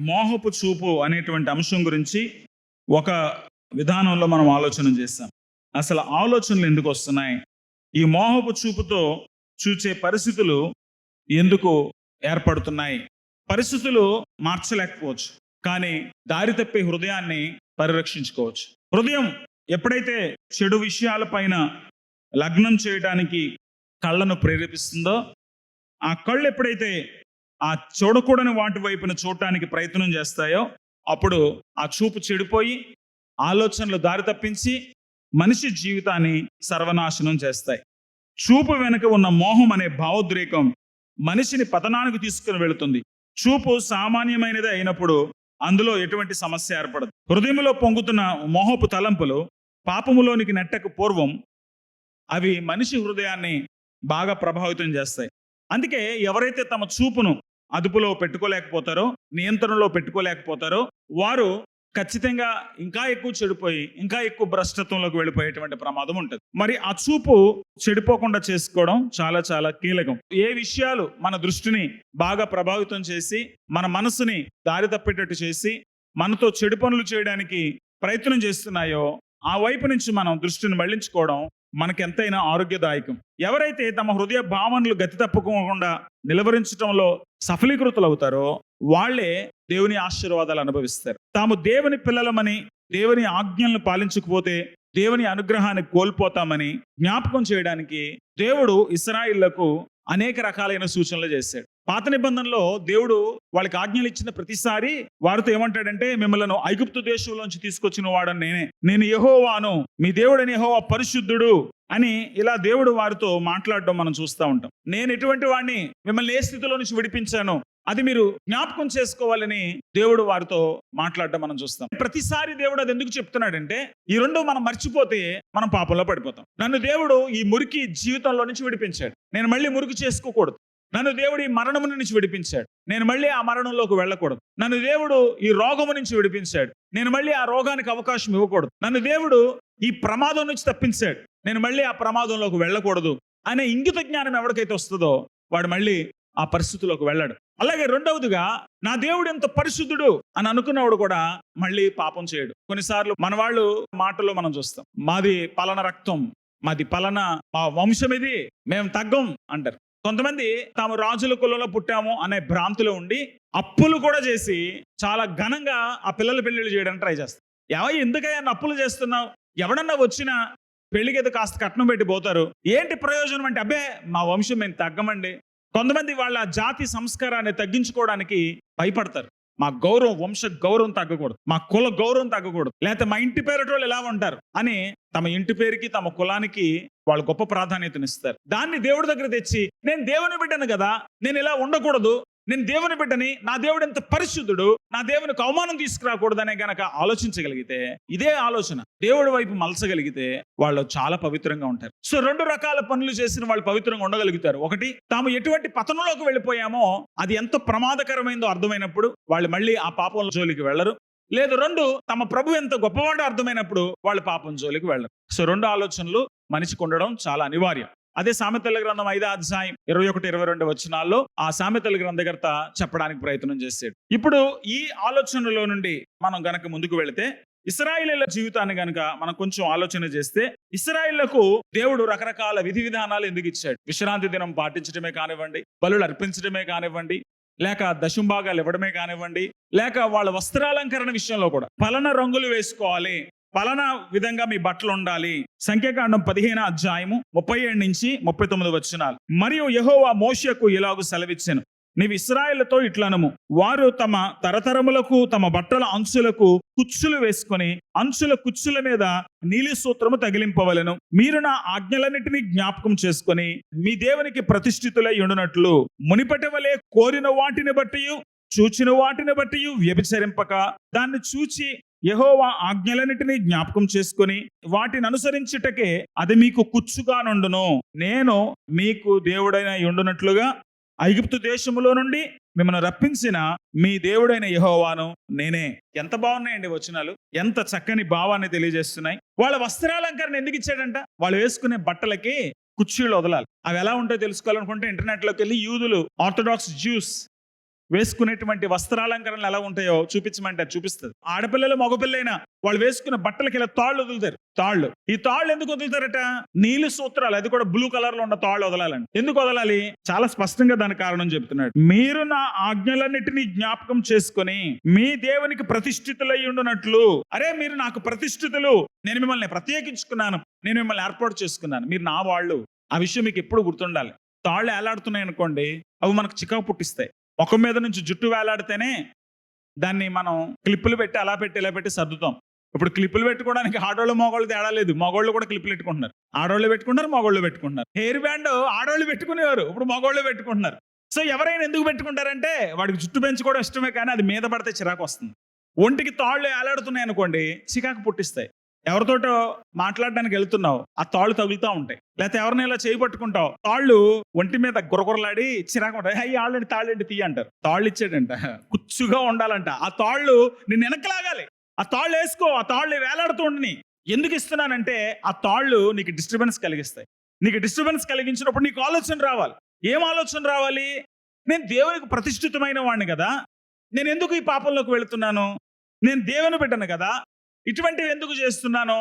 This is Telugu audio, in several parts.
మోహపు చూపు అనేటువంటి అంశం గురించి ఒక విధానంలో మనం ఆలోచన చేస్తాం. అసలు ఆలోచనలు ఎందుకు వస్తున్నాయి? ఈ మోహపు చూపుతో చూచే పరిస్థితులు ఎందుకు ఏర్పడుతున్నాయి? పరిస్థితులు మార్చలేకపోవచ్చు. కానీ దారి తప్పే హృదయాన్ని పరిరక్షించుకోవచ్చు. హృదయం ఎప్పుడైతే చెడు విషయాలపైన లగ్నం చేయడానికి కళ్ళను ప్రేరేపిస్తుందో ఆ కళ్ళు ఎప్పుడైతే ఆ చూడకూడని వాటి వైపున చూడటానికి ప్రయత్నం చేస్తాయో అప్పుడు ఆ చూపు చెడిపోయి ఆలోచనలు దారి తప్పించి మనిషి జీవితాన్ని సర్వనాశనం చేస్తాయి. చూపు వెనుక ఉన్న మోహం అనే భావోద్రేకం మనిషిని పతనానికి తీసుకుని వెళుతుంది. చూపు సామాన్యమైనది అయినప్పుడు అందులో ఎటువంటి సమస్య ఏర్పడదు. హృదయంలో పొంగుతున్న మోహపు తలంపులు పాపములోనికి నెట్టక పూర్వం అవి మనిషి హృదయాన్ని బాగా ప్రభావితం చేస్తాయి. అందుకే ఎవరైతే తమ చూపును అదుపులో పెట్టుకోలేకపోతారో నియంత్రణలో పెట్టుకోలేకపోతారో. వారు ఖచ్చితంగా ఇంకా ఎక్కువ చెడిపోయి ఇంకా ఎక్కువ భ్రష్టత్వంలోకి వెళ్ళిపోయేటువంటి ప్రమాదం ఉంటుంది. మరి ఆ చూపు చెడిపోకుండా చేసుకోవడం చాలా చాలా కీలకం. ఏ విషయాలు మన దృష్టిని బాగా ప్రభావితం చేసి మన మనసుని దారి తప్పేటట్టు చేసి మనతో చెడు పనులు చేయడానికి ప్రయత్నం చేస్తున్నాయో ఆ వైపు నుంచి మనం దృష్టిని మళ్ళించుకోవడం మనకెంతైనా ఆరోగ్యదాయకం. ఎవరైతే తమ హృదయ భావనలు గతి తప్పుకోకుండా నిలవరించడంలో సఫలీకృతులు అవుతారో వాళ్ళే దేవుని ఆశీర్వాదాలు అనుభవిస్తారు. తాము దేవుని పిల్లలమని దేవుని ఆజ్ఞలను పాలించకపోతే దేవుని అనుగ్రహాన్ని కోల్పోతామని జ్ఞాపకం చేయడానికి దేవుడు ఇస్రాయిళ్ళకు అనేక రకాలైన సూచనలు చేశాడు. పాత నిబంధనలో దేవుడు వాళ్ళకి ఆజ్ఞలు ఇచ్చిన ప్రతిసారి వారితో ఏమంటాడంటే మిమ్మల్ని ఐగుప్తు దేశంలోంచి తీసుకొచ్చిన వాడని నేనే. నేను యహోవాను. మీ దేవుడని యహోవా పరిశుద్ధుడు అని ఇలా దేవుడు వారితో మాట్లాడడం మనం చూస్తూ ఉంటాం. నేను ఎటువంటి వాడిని మిమ్మల్ని ఏ స్థితిలో నుంచి విడిపించాను? అది మీరు జ్ఞాపకం చేసుకోవాలని దేవుడు వారితో మాట్లాడడం మనం చూస్తాం. ప్రతిసారి దేవుడు అది ఎందుకు చెప్తున్నాడంటే ఈ రెండు మనం మర్చిపోతే మనం పాపంలో పడిపోతాం. నన్ను దేవుడు ఈ మురికి జీవితంలో నుంచి విడిపించాడు. నేను మళ్ళీ మురికి చేసుకోకూడదు. నన్ను దేవుడు ఈ మరణము నుంచి విడిపించాడు. నేను మళ్ళీ ఆ మరణంలోకి వెళ్ళకూడదు. నన్ను దేవుడు ఈ రోగము నుంచి విడిపించాడు. నేను మళ్ళీ ఆ రోగానికి అవకాశం ఇవ్వకూడదు. నన్ను దేవుడు ఈ ప్రమాదం నుంచి తప్పించాడు. నేను మళ్ళీ ఆ ప్రమాదంలోకి వెళ్ళకూడదు అనే ఇంగిత జ్ఞానం ఎవరికైతే వస్తుందో వాడు మళ్ళీ ఆ పరిస్థితిలోకి వెళ్ళాడు. అలాగే రెండవదిగా నా దేవుడు ఎంత పరిశుద్ధుడు అని అనుకున్నవాడు కూడా మళ్ళీ పాపం చేయడు. కొన్నిసార్లు మన వాళ్ళు మాటల్లో మనం చూస్తాం మాది పలన రక్తం మాది పలన మా వంశం ఇది మేము తగ్గం అంటారు. కొంతమంది తాము రాజుల కులంలో పుట్టాము అనే భ్రాంతిలో ఉండి అప్పులు కూడా చేసి చాలా ఘనంగా ఆ పిల్లల పెళ్ళిళ్ళు చేయడానికి ట్రై చేస్తారు. ఏమో ఎందుకయ్యా అప్పులు చేస్తున్నావు? ఎవడన్నా వచ్చినా పెళ్ళికి కాస్త కట్నం పెట్టి పోతారు. ఏంటి ప్రయోజనం అంటే అబ్బే మా వంశం మేము తగ్గమండి. కొంతమంది వాళ్ళ జాతి సంస్కారాన్ని తగ్గించుకోవడానికి భయపడతారు. మా గౌరవం వంశ గౌరవం తగ్గకూడదు. మా కుల గౌరవం తగ్గకూడదు. లేకపోతే మా ఇంటి పేరటోళ్ళు ఎలా ఉంటారు? అని తమ ఇంటి పేరుకి తమ కులానికి వాళ్ళు గొప్ప ప్రాధాన్యతనిస్తారు. దాన్ని దేవుడి దగ్గర తెచ్చి నేను దేవుని బిడ్డను కదా నేను ఇలా ఉండకూడదు నేను దేవుని బిడ్డని నా దేవుడు ఎంత పరిశుద్ధుడు నా దేవునికి అవమానం తీసుకురాకూడదనే గనక ఆలోచించగలిగితే ఇదే ఆలోచన. దేవుడి వైపు మలసగలిగితే వాళ్ళు చాలా పవిత్రంగా ఉంటారు. సో రెండు రకాల పనులు చేసిన వాళ్ళు పవిత్రంగా ఉండగలుగుతారు. ఒకటి తాము ఎటువంటి పతనంలోకి వెళ్ళిపోయామో అది ఎంత ప్రమాదకరమైందో అర్థమైనప్పుడు వాళ్ళు మళ్ళీ ఆ పాపం జోలికి వెళ్ళరు. లేదు రెండు తమ ప్రభు ఎంత గొప్పవాడో అర్థమైనప్పుడు వాళ్ళు పాపం జోలికి వెళ్ళరు. సో రెండు ఆలోచనలు మనిషికి ఉండడం చాలా అనివార్యం. అదే సామెతల గ్రంథం ఐదో అధ్యాయం ఇరవై ఒకటి ఇరవై రెండు వచనాల్లో ఆ సామెతల గ్రంథకర్త చెప్పడానికి ప్రయత్నం చేశాడు. ఇప్పుడు ఈ ఆలోచనలో నుండి మనం గనక ముందుకు వెళితే ఇస్రాయిలీల జీవితాన్ని గనక మనం కొంచెం ఆలోచన చేస్తే ఇస్రాయిళ్ళకు దేవుడు రకరకాల విధి విధానాలు ఎందుకు ఇచ్చాడు? విశ్రాంతి దినం పాటించడమే కానివ్వండి బలులు అర్పించడమే కానివ్వండి లేక దశంభాగాలు ఇవ్వడమే కానివ్వండి లేక వాళ్ళ వస్త్రాలంకరణ విషయంలో కూడా పలన రంగులు వేసుకోవాలి పలానా విధంగా మీ బట్టలు ఉండాలి. సంఖ్యాకాండం పదిహేను అధ్యాయము ముప్పై ఏడు నుంచి ముప్పై తొమ్మిది వచ్చినాలు మరియు యహోవా మోషకు ఇలాగు సెలవిచ్చాను. నీవు ఇస్రాయేళ్ళతో ఇట్లనము. వారు తమ తరతరములకు తమ బట్టల అంచులకు కుచ్చులు వేసుకొని అంచుల కుచ్చుల మీద నీలి సూత్రము తగిలింపవలను. మీరు నా ఆజ్ఞలన్నిటినీ జ్ఞాపకం చేసుకొని మీ దేవునికి ప్రతిష్ఠితులై ఉండునట్లు మునిపటి వలె కోరిన వాటిని బట్టి చూచిన వాటిని బట్టి వ్యభిచరింపక దాన్ని చూచి యహోవా ఆజ్ఞలన్నిటినీ జ్ఞాపకం చేసుకొని వాటిని అనుసరించుటకే అది మీకు కుచ్చుగా నుండును. నేను మీకు దేవుడైన ఉండునట్లుగా ఐగుప్తు దేశములో నుండి మిమ్మల్ని రప్పించిన మీ దేవుడైన యహోవాను నేనే. ఎంత బాగున్నాయండి వచనాలు. ఎంత చక్కని భావాన్ని తెలియజేస్తున్నాయి. వాళ్ళ వస్త్రాలంకరణ ఎందుకు ఇచ్చాడంట? వాళ్ళు వేసుకునే బట్టలకి కుర్చీలు వదలాలి. అవి ఎలా ఉంటాయో తెలుసుకోవాలనుకుంటే ఇంటర్నెట్లోకి వెళ్ళి యూదులు ఆర్థడాక్స్ జ్యూస్ వేసుకునేటువంటి వస్త్రాలంకరణలు ఎలా ఉంటాయో చూపించమంటే చూపిస్తుంది ఆడపిల్లలు మగపిల్లైనా వాళ్ళు వేసుకున్న బట్టలకి ఇలా తాళ్ళు వదులుతారు. తాళ్ళు. ఈ తాళ్ళు ఎందుకు వదులుతారట? నీలి సూత్రాలు అది కూడా బ్లూ కలర్లో ఉన్న తాళ్ళు వదలాలండి ఎందుకు వదలాలి? చాలా స్పష్టంగా దాని కారణం చెప్తున్నాడు మీరు నా ఆజ్ఞలన్నిటినీ జ్ఞాపకం చేసుకొని మీ దేవునికి ప్రతిష్ఠితులై ఉండునట్లు. అరే మీరు నాకు ప్రతిష్ఠితులు. నేను మిమ్మల్ని ప్రత్యేకించుకున్నాను. నేను మిమ్మల్ని ఏర్పాటు చేసుకున్నాను. మీరు నా వాళ్ళు. ఆ విషయం మీకు ఎప్పుడు గుర్తుండాలి. తాళ్ళు వేలాడుతున్నాయి అనుకోండి అవి మనకు చికాకు పుట్టిస్తాయి. ముఖం మీద నుంచి జుట్టు వేలాడితేనే దాన్ని మనం క్లిప్పులు పెట్టి అలా పెట్టి ఇలా పెట్టి సర్దుతాం. ఇప్పుడు క్లిప్పులు పెట్టుకోవడానికి ఆడోళ్ళు మగవాళ్ళు తేడా లేదు. మగవాళ్ళు కూడా క్లిప్పులు పెట్టుకుంటున్నారు. ఆడోళ్ళు పెట్టుకుంటారు మగవాళ్ళు పెట్టుకుంటున్నారు. హెయిర్ బ్యాండ్ ఆడోళ్ళు పెట్టుకునేవారు. ఇప్పుడు మగవాళ్ళు పెట్టుకుంటున్నారు. సో ఎవరైనా ఎందుకు పెట్టుకుంటారంటే వాడికి జుట్టు పెంచుకోవడం ఇష్టమే కానీ అది మీద పడితే చిరాకు వస్తుంది. ఒంటికి తాళ్ళు వేలాడుతున్నాయి అనుకోండి చికాకు పుట్టిస్తాయి. ఎవరితోటో మాట్లాడడానికి వెళ్తున్నావు ఆ తాళ్ళు తగులుతూ ఉంటాయి. లేకపోతే ఎవరిని ఇలా చేయి పట్టుకుంటావు? తాళ్ళు ఒంటి మీద గురగురలాడి చిరాకు ఉంటాయి అయ్యి ఆళ్ళని తాళ్ళండి తీయ అంటారు. తాళ్ళు ఇచ్చాడంట. కుచ్చుగా ఉండాలంట. ఆ తాళ్ళు నిన్ను వెనకలాగాలి. ఆ తాళ్ళు వేసుకో ఆ తాళ్ళు వేలాడుతూ ఉండని. ఎందుకు ఇస్తున్నానంటే ఆ తాళ్ళు నీకు డిస్టర్బెన్స్ కలిగిస్తాయి. నీకు డిస్టర్బెన్స్ కలిగించినప్పుడు నీకు ఆలోచన రావాలి. ఏం ఆలోచన రావాలి? నేను దేవునికి ప్రతిష్ఠితమైన వాడిని కదా. నేను ఎందుకు ఈ పాపంలోకి వెళుతున్నాను? నేను దేవుని బిడ్డను కదా. ఇటువంటివి ఎందుకు చేస్తున్నానో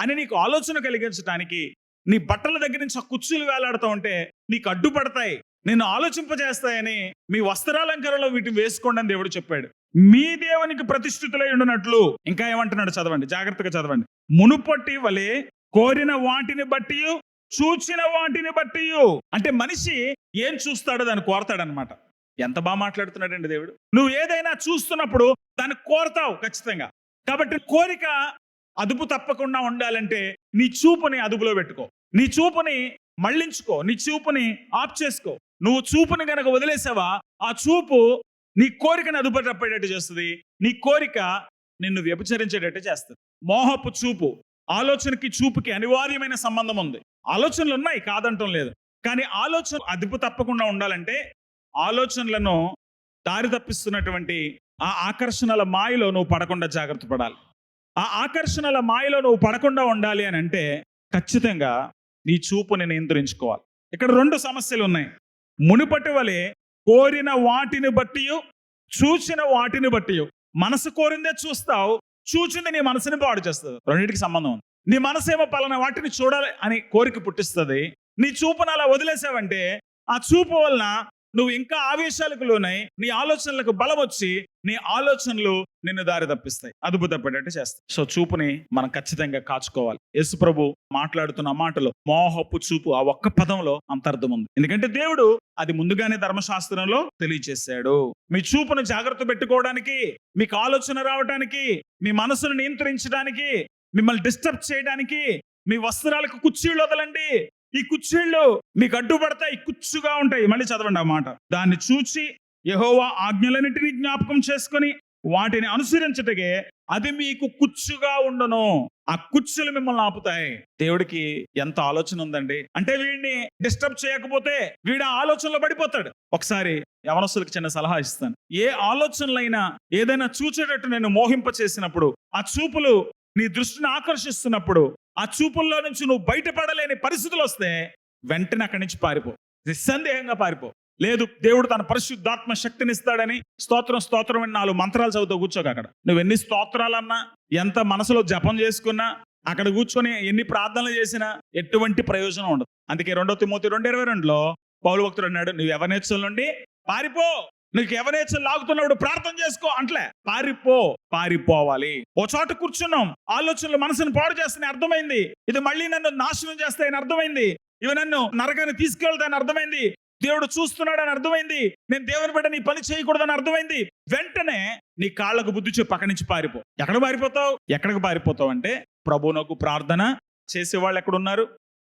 అని నీకు ఆలోచన కలిగించడానికి నీ బట్టల దగ్గర నుంచి ఆ కుర్చీలు వేలాడుతూ ఉంటే నీకు అడ్డుపడతాయి నిన్ను ఆలోచింపజేస్తాయని మీ వస్త్రాలంకరణలో వీటిని వేసుకోండి అని దేవుడు చెప్పాడు. మీ దేవునికి ప్రతిష్ఠితులై ఉండినట్లు ఇంకా ఏమంటున్నాడు చదవండి జాగ్రత్తగా చదవండి. మునుపట్టి వలె కోరిన వాటిని బట్టి చూచిన వాటిని బట్టి అంటే మనిషి ఏం చూస్తాడో దాన్ని కోరతాడనమాట. ఎంత బాగా మాట్లాడుతున్నాడండి దేవుడు. నువ్వు ఏదైనా చూస్తున్నప్పుడు దాన్ని కోరతావు ఖచ్చితంగా. కాబట్టి కోరిక అదుపు తప్పకుండా ఉండాలంటే నీ చూపుని అదుపులో పెట్టుకో. నీ చూపుని మళ్ళించుకో. నీ చూపుని ఆఫ్ చేసుకో. నువ్వు చూపుని గనక వదిలేసావా ఆ చూపు నీ కోరికను అదుపు తప్పేటట్టు చేస్తుంది. నీ కోరిక నిన్ను వ్యభిచరించేటట్టు చేస్తుంది. మోహపు చూపు ఆలోచనకి చూపుకి అనివార్యమైన సంబంధం ఉంది. ఆలోచనలు ఉన్నాయి కాదంటం లేదు. కానీ ఆలోచన అదుపు తప్పకుండా ఉండాలంటే ఆలోచనలను దారి తప్పిస్తున్నటువంటి ఆ ఆకర్షణల మాయలో నువ్వు పడకుండా జాగ్రత్త పడాలి. ఆ ఆకర్షణల మాయలో నువ్వు పడకుండా ఉండాలి అని అంటే ఖచ్చితంగా నీ చూపుని నియంత్రించుకోవాలి. ఇక్కడ రెండు సమస్యలు ఉన్నాయి. మునుపటి వలె కోరిన వాటిని బట్టి చూసిన వాటిని బట్టి మనసు కోరిందే చూస్తావు చూచింది నీ మనసుని పాడు చేస్తుంది. రెండింటికి సంబంధం ఉంది. నీ మనసేమో పలానా వాటిని చూడాలి అని కోరిక పుట్టిస్తుంది. నీ చూపును అలా వదిలేసావంటే ఆ చూపు వలన నువ్వు ఇంకా ఆవేశాలకు లోనై నీ ఆలోచనలకు బలం వచ్చి నీ ఆలోచనలు నిన్ను దారి తప్పిస్తాయి. అదుపు తప్పేటట్టు చేస్తాయి. సో చూపుని మనం ఖచ్చితంగా కాచుకోవాలి. యేసు ప్రభు మాట్లాడుతున్న మాటలో మోహపు చూపు ఆ ఒక్క పదంలో అంతర్థం ఉంది. ఎందుకంటే దేవుడు అది ముందుగానే ధర్మశాస్త్రంలో తెలియచేశాడు. మీ చూపును జాగ్రత్త పెట్టుకోవడానికి మీకు ఆలోచన రావడానికి మీ మనసును నియంత్రించడానికి మిమ్మల్ని డిస్టర్బ్ చేయడానికి మీ వస్త్రాలకు కుర్చీళ్ళు వదలండి. ఈ కుర్చీళ్ళు మీకు అడ్డుపడతాయి కుచ్చుగా ఉంటాయి. మళ్ళీ చదవండి ఆ మాట. దాన్ని చూచి యహోవా ఆజ్ఞలన్నిటినీ జ్ఞాపకం చేసుకొని వాటిని అనుసరించటకే అది మీకు కుచ్చుగా ఉండను. ఆ కుచ్చులు మిమ్మల్ని ఆపుతాయి. దేవుడికి ఎంత ఆలోచన ఉందండి. అంటే వీడిని డిస్టర్బ్ చేయకపోతే వీడు ఆలోచనలో పడిపోతాడు. ఒకసారి యవనస్తులకు చిన్న సలహా ఇస్తాను. ఏ ఆలోచనలైనా ఏదైనా చూచేటట్టు నేను మోహింప చేసినప్పుడు ఆ చూపులు నీ దృష్టిని ఆకర్షిస్తున్నప్పుడు ఆ చూపుల్లో నుంచి నువ్వు బయటపడలేని పరిస్థితులు వస్తే వెంటనే అక్కడి నుంచి పారిపో. నిస్సందేహంగా పారిపో. లేదు దేవుడు తన పరిశుద్ధాత్మ శక్తిని ఇస్తాడని స్తోత్రం స్తోత్రం అని నాలుగు మంత్రాలు చదువుతూ కూర్చోక అక్కడ. నువ్వు ఎన్ని స్తోత్రాలన్నా ఎంత మనసులో జపం చేసుకున్నా అక్కడ కూర్చొని ఎన్ని ప్రార్థనలు చేసినా ఎటువంటి ప్రయోజనం ఉండదు. అందుకే రెండో తిమోతి రెండు ఇరవై రెండులో పౌరు భక్తుడు అన్నాడు నువ్వు ఎవరినేచ్చల నుండి పారిపో! నీకు ఎవరైతే లాగుతున్నప్పుడు ప్రార్థన చేసుకో అంట్లే. పారిపో పారిపోవాలి. ఓ చోట కూర్చున్నాం. ఆలోచనలు మనసును పాడు చేస్తాయని అర్థమైంది. ఇది మళ్ళీ నన్ను నాశనం చేస్తాయని అర్థమైంది. ఇవి నన్ను నరకాన్ని తీసుకెళ్తాయని అర్థమైంది. దేవుడు చూస్తున్నాడని అర్థమైంది. నేను దేవుని బిడ్డ నీ పని చేయకూడదని అర్థమైంది. వెంటనే నీ కాళ్ళకు బుద్ధి చెప్పి పక్క నుంచి పారిపో. ఎక్కడ పారిపోతావు? ఎక్కడికి పారిపోతావు అంటే ప్రభునకు ప్రార్థన చేసేవాళ్ళు ఎక్కడున్నారు?